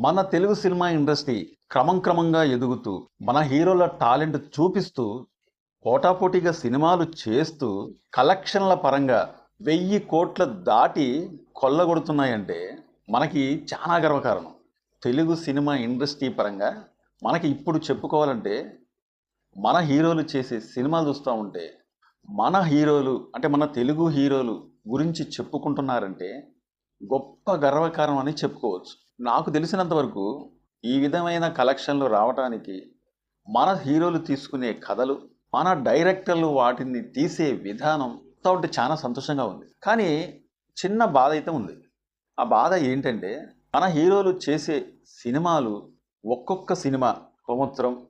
మన Telugu cinema industry క్రమం క్రమంగా ఎదుగుతూ మన హీరోల టాలెంట్ చూపిస్తూ పోటాపోటీగా సినిమాలు చేస్తూ కలెక్షన్ల పరంగా వెయ్యి కోట్ల దాటి కొల్లగొడుతున్నాయంటే మనకి చాలా గర్వకారణం. తెలుగు సినిమా ఇండస్ట్రీ పరంగా మనకి ఇప్పుడు చెప్పుకోవాలంటే మన హీరోలు చేసే సినిమాలు చూస్తూ ఉంటే మన హీరోలు అంటే మన తెలుగు హీరోలు గురించి చెప్పుకుంటున్నారంటే గొప్ప గర్వకారణం అని చెప్పుకోవచ్చు. నాకు తెలిసినంత వరకు ఈ విధమైన కలెక్షన్లు రావడానికి మన హీరోలు తీసుకునే కథలు మన డైరెక్టర్లు వాటిని తీసే విధానం తోటి చాలా సంతోషంగా ఉంది. కానీ చిన్న బాధ అయితే ఉంది. ఆ బాధ ఏంటంటే మన హీరోలు చేసే సినిమాలు ఒక్కొక్క సినిమా సంవత్సరం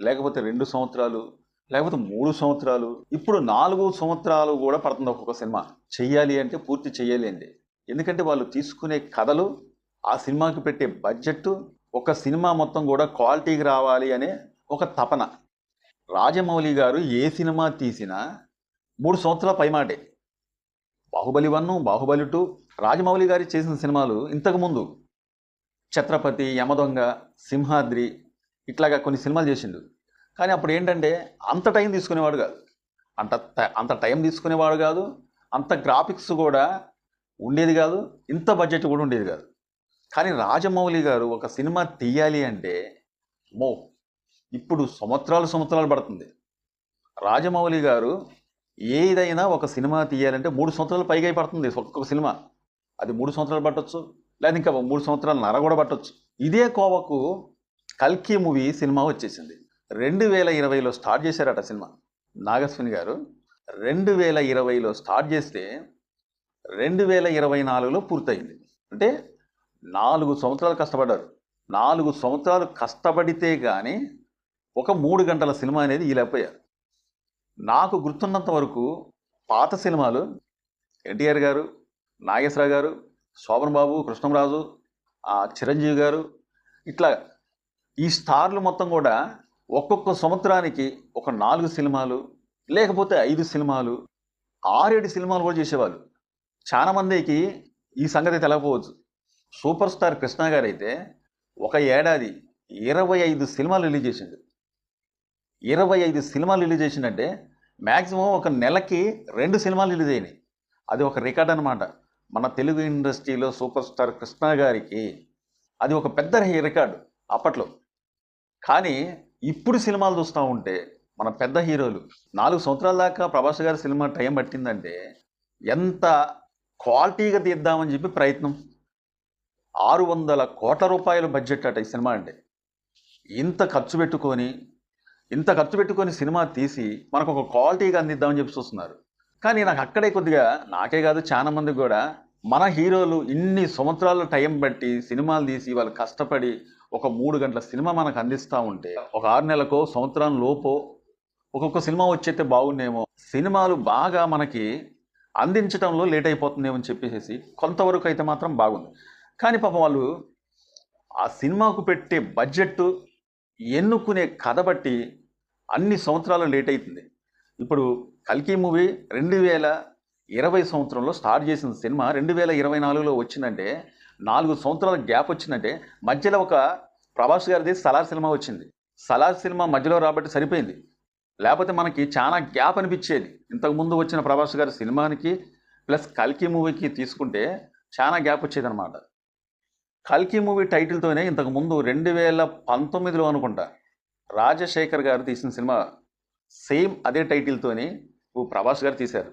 లేకపోతే రెండు సంవత్సరాలు లేకపోతే మూడు సంవత్సరాలు ఇప్పుడు నాలుగు సంవత్సరాలు కూడా పడుతుంది ఒక్కొక్క సినిమా. చెయ్యాలి అంటే పూర్తి చెయ్యాలి అండి ఎందుకంటే వాళ్ళు తీసుకునే కథలు ఆ సినిమాకి పెట్టే బడ్జెట్ ఒక సినిమా మొత్తం కూడా క్వాలిటీకి రావాలి అనే ఒక తపన. రాజమౌళి గారు ఏ సినిమా తీసినా మూడు సంవత్సరాల పైమాటే బాహుబలి వన్ బాహుబలి టూ రాజమౌళి గారి చేసిన సినిమాలు ఇంతకుముందు ఛత్రపతి యమదొంగ సింహాద్రి ఇట్లాగా కొన్ని సినిమాలు చేసిండు. కానీ అప్పుడు ఏంటంటే అంత టైం తీసుకునేవాడు కాదు. అంత అంత టైం తీసుకునేవాడు కాదు. అంత గ్రాఫిక్స్ కూడా ఉండేది కాదు. ఇంత బడ్జెట్ కూడా ఉండేది కాదు. కానీ రాజమౌళి గారు ఒక సినిమా తీయాలి అంటే మో ఇప్పుడు సంవత్సరాలు సంవత్సరాలు పడుతుంది. రాజమౌళి గారు ఏదైనా ఒక సినిమా తీయాలంటే మూడు సంవత్సరాలు పైగా పడుతుంది ఒక్కొక్క సినిమా. అది మూడు సంవత్సరాలు పట్టొచ్చు లేదా ఇంకా మూడు సంవత్సరాలు నర కూడా పట్టొచ్చు. ఇదే కోవకు కల్కి మూవీ సినిమా వచ్చేసింది. రెండు వేల ఇరవైలో స్టార్ట్ చేశారట సినిమా నాగస్విని గారు. రెండు వేల ఇరవైలో స్టార్ట్ చేస్తే రెండు వేల ఇరవై నాలుగులో పూర్తయింది. అంటే నాలుగు సంవత్సరాలు కష్టపడ్డారు. నాలుగు సంవత్సరాలు కష్టపడితే కానీ ఒక మూడు గంటల సినిమా అనేది ఈలేకపోయారు నాకు గుర్తున్నంత వరకు పాత సినిమాలు ఎన్టీఆర్ గారు నాగేశ్వరరావు గారు శోభన్ బాబు కృష్ణంరాజు చిరంజీవి గారు ఇట్లా ఈ స్టార్లు మొత్తం కూడా ఒక్కొక్క సంవత్సరానికి ఒక నాలుగు సినిమాలు లేకపోతే ఐదు సినిమాలు ఆరేడు సినిమాలు కూడా చేసేవాళ్ళు. చాలా మందికి ఈ సంగతి తెలకపోవచ్చు సూపర్ స్టార్ కృష్ణ గారు అయితే ఒక ఏడాది ఇరవై ఐదు సినిమాలు రిలీజ్ చేసిండు. ఇరవై ఐదు సినిమాలు రిలీజ్ చేసిండంటే మ్యాక్సిమం ఒక నెలకి రెండు సినిమాలు రిలీజ్ అయినాయి. అది ఒక రికార్డ్ అనమాట మన తెలుగు ఇండస్ట్రీలో సూపర్ స్టార్ కృష్ణ గారికి అది ఒక పెద్ద రికార్డు అప్పట్లో. కానీ ఇప్పుడు సినిమాలు చూస్తూ ఉంటే మన పెద్ద హీరోలు నాలుగు సంవత్సరాల దాకా ప్రభాస్ గారి సినిమా టైం పట్టిందంటే ఎంత క్వాలిటీగా తీద్దామని చెప్పి ప్రయత్నం. ఆరు వందల కోట్ల రూపాయల బడ్జెట్ అట ఈ సినిమా అంటే ఇంత ఖర్చు పెట్టుకొని ఇంత ఖర్చు పెట్టుకొని సినిమా తీసి మనకు ఒక క్వాలిటీగా అందిద్దామని చెప్పి చూస్తున్నారు. కానీ నాకు అక్కడే కొద్దిగా నాకే కాదు చాలా మందికి కూడా మన హీరోలు ఇన్ని సంవత్సరాల టైం బట్టి సినిమాలు తీసి వాళ్ళు కష్టపడి ఒక మూడు గంటల సినిమా మనకు అందిస్తూ ఉంటే ఒక ఆరు నెలకో సంవత్సరం లోపో ఒక్కొక్క సినిమా వచ్చేస్తే బాగుండేమో. సినిమాలు బాగా మనకి అందించడంలో లేట్ అయిపోతుందేమో అని చెప్పేసి కొంతవరకు అయితే మాత్రం బాగుంది. కానీ పాపం వాళ్ళు ఆ సినిమాకు పెట్టే బడ్జెట్ ఎన్నుకునే కథ బట్టి అన్ని సంవత్సరాలు లేట్ అవుతుంది ఇప్పుడు కల్కి మూవీ రెండు వేల ఇరవై సంవత్సరంలో స్టార్ట్ చేసిన సినిమా రెండు వేల ఇరవై నాలుగులో వచ్చిందంటే నాలుగు సంవత్సరాల గ్యాప్ వచ్చిందంటే మధ్యలో ఒక ప్రభాస్ గారిది సలార్ సినిమా వచ్చింది. సలార్ సినిమా మధ్యలో రాబట్టి సరిపోయింది. లేకపోతే మనకి చాలా గ్యాప్ అనిపించేది. ఇంతకుముందు వచ్చిన ప్రభాస్ గారి సినిమానికి ప్లస్ కల్కి మూవీకి తీసుకుంటే చాలా గ్యాప్ వచ్చేది అనమాట కల్కి మూవీ టైటిల్తోనే ఇంతకుముందు రెండు వేల పంతొమ్మిదిలో అనుకుంటా రాజశేఖర్ గారు తీసిన సినిమా సేమ్ అదే టైటిల్తోని ఓ ప్రభాస్ గారు తీశారు.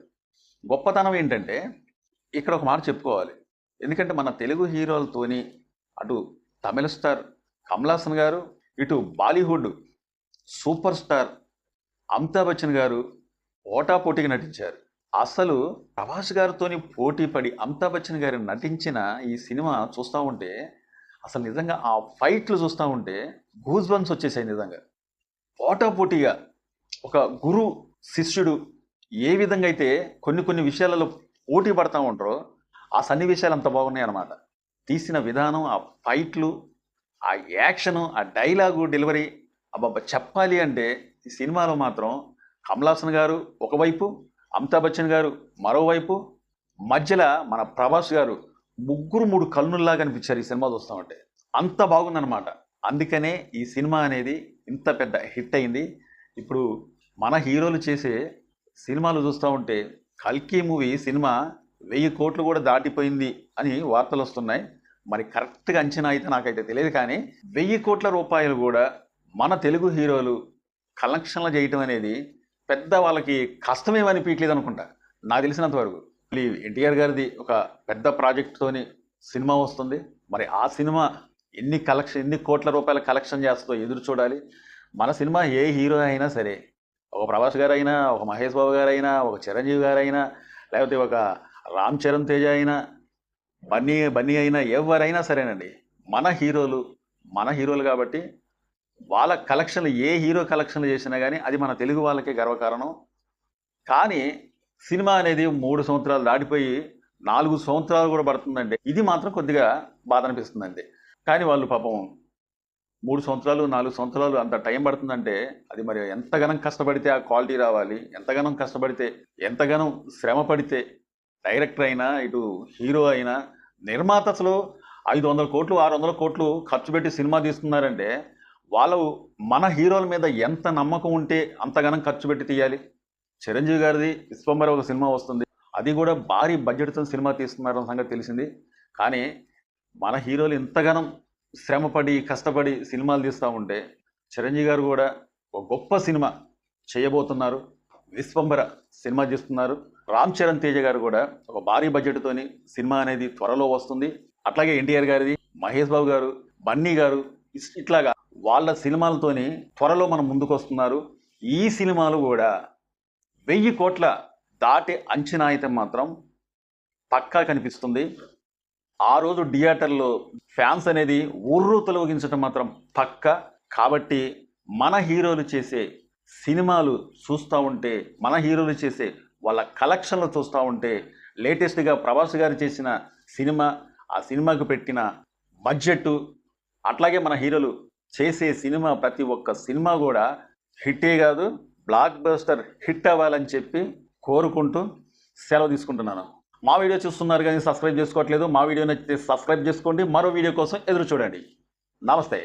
గొప్పతనం ఏంటంటే ఇక్కడ ఒక మాట చెప్పుకోవాలి. ఎందుకంటే మన తెలుగు హీరోలతోని అటు తమిళ స్టార్ కమలాసన్ గారు ఇటు బాలీవుడ్ సూపర్ స్టార్ అమితాబ్ బచ్చన్ గారు పోటాపోటీగా నటించారు. అసలు ప్రభాస్ గారితోని పోటీ పడి అమితాబ్ బచ్చన్ గారు నటించిన ఈ సినిమా చూస్తూ ఉంటే అసలు నిజంగా ఆ ఫైట్లు చూస్తూ ఉంటే గూజ్ బంప్స్ వచ్చేసాయి నిజంగా. పోటాపోటీగా ఒక గురు శిష్యుడు ఏ విధంగా అయితే కొన్ని కొన్ని విషయాలలో పోటీ పడతా ఉంటారో ఆ సన్నివేశాలు అంత బాగున్నాయి అన్నమాట. తీసిన విధానం ఆ ఫైట్లు ఆ యాక్షను ఆ డైలాగు డెలివరీ అబ్బాబ్బా చెప్పాలి అంటే ఈ సినిమాలో మాత్రం కమలాసన్ గారు ఒకవైపు అమితాబ్ బచ్చన్ గారు మరోవైపు మధ్యలో మన ప్రభాస్ గారు ముగ్గురు మూడు కల్నుల్లా కనిపించారు ఈ సినిమా చూస్తామంటే. అంత బాగుందన్నమాట. అందుకనే ఈ సినిమా అనేది ఇంత పెద్ద హిట్ అయింది. ఇప్పుడు మన హీరోలు చేసే సినిమాలు చూస్తూ ఉంటే కల్కి మూవీ సినిమా వెయ్యి కోట్లు కూడా దాటిపోయింది అని వార్తలు వస్తున్నాయి. మరి కరెక్ట్గా అంచనా అయితే నాకైతే తెలియదు కానీ వెయ్యి కోట్ల రూపాయలు కూడా మన తెలుగు హీరోలు కలెక్షన్లు చేయటం అనేది పెద్ద వాళ్ళకి కష్టమేమనిపించలేదు అనుకుంటా నాకు తెలిసినంత వరకు. మళ్ళీ ఎన్టీఆర్ గారిది ఒక పెద్ద ప్రాజెక్ట్తోని సినిమా వస్తుంది. మరి ఆ సినిమా ఎన్ని కలెక్షన్ ఎన్ని కోట్ల రూపాయల కలెక్షన్ చేస్తుందో ఎదురు చూడాలి. మన సినిమా ఏ హీరో అయినా సరే ఒక ప్రభాస్ గారు అయినా ఒక మహేష్ బాబు గారు అయినా ఒక చిరంజీవి గారు అయినా లేకపోతే ఒక రామ్ చరణ్ తేజ అయినా బన్నీ బన్నీ అయినా ఎవరైనా సరేనండి. మన హీరోలు మన హీరోలు కాబట్టి వాళ్ళ కలెక్షన్లు ఏ హీరో కలెక్షన్లు చేసినా కానీ అది మన తెలుగు వాళ్ళకే గర్వకారణం. కానీ సినిమా అనేది మూడు సంవత్సరాలు దాటిపోయి నాలుగు సంవత్సరాలు కూడా పడుతుందండి. ఇది మాత్రం కొద్దిగా బాధ అనిపిస్తుందండి కానీ వాళ్ళు పాపం మూడు సంవత్సరాలు నాలుగు సంవత్సరాలు అంత టైం పడుతుందంటే అది మరి ఎంతగానం కష్టపడితే ఆ క్వాలిటీ రావాలి ఎంతగానం కష్టపడితే ఎంతగానం శ్రమ పడితే డైరెక్టర్ అయినా ఇటు హీరో అయినా నిర్మాత అసలు ఐదు వందల కోట్లు ఆరు వందల కోట్లు ఖర్చు పెట్టి సినిమా తీస్తున్నారంటే వాళ్ళు మన హీరోల మీద ఎంత నమ్మకం ఉంటే అంతగానం ఖర్చు పెట్టి తీయాలి. చిరంజీవి గారిది విశ్వంబర ఒక సినిమా వస్తుంది. అది కూడా భారీ బడ్జెట్తో సినిమా తీస్తున్నారన్న సంగతి తెలిసింది. కానీ మన హీరోలు ఇంతగానం శ్రమపడి కష్టపడి సినిమాలు తీస్తూ ఉంటే చిరంజీవి గారు కూడా ఒక గొప్ప సినిమా చేయబోతున్నారు. విశ్వంబర సినిమా చేస్తున్నారు రామ్ చరణ్ తేజ గారు కూడా ఒక భారీ బడ్జెట్తోని సినిమా అనేది త్వరలో వస్తుంది. అట్లాగే ఎన్టీఆర్ గారిది మహేష్ బాబు గారు బన్నీ గారు ఇస్- ఇట్లాగా వాళ్ళ సినిమాలతోని త్వరలో మనం ముందుకు వస్తున్నారు ఈ సినిమాలు కూడా వెయ్యి కోట్ల దాటి అంచనా అయితే మాత్రం పక్కా కనిపిస్తుంది. ఆ రోజు థియేటర్లో ఫ్యాన్స్ అనేది ఉర్రు తొలగించడం మాత్రం పక్క. కాబట్టి మన హీరోలు చేసే సినిమాలు చూస్తూ ఉంటే మన హీరోలు చేసే వాళ్ళ కలెక్షన్లు చూస్తూ ఉంటే లేటెస్ట్గా ప్రభాస్ గారు చేసిన సినిమా ఆ సినిమాకు పెట్టిన బడ్జెట్ అట్లాగే మన హీరోలు చేసే సినిమా ప్రతి ఒక్క సినిమా కూడా హిట్టే కాదు బ్లాక్ బస్టర్ హిట్ అవ్వాలని చెప్పి కోరుకుంటూ సెలవు తీసుకుంటున్నాను. మా వీడియో చూస్తున్నారు కానీ సబ్స్క్రైబ్ చేసుకోవట్లేదు. మా వీడియో నచ్చితే సబ్స్క్రైబ్ చేసుకోండి. మరో వీడియో కోసం ఎదురు చూడండి. నమస్తే.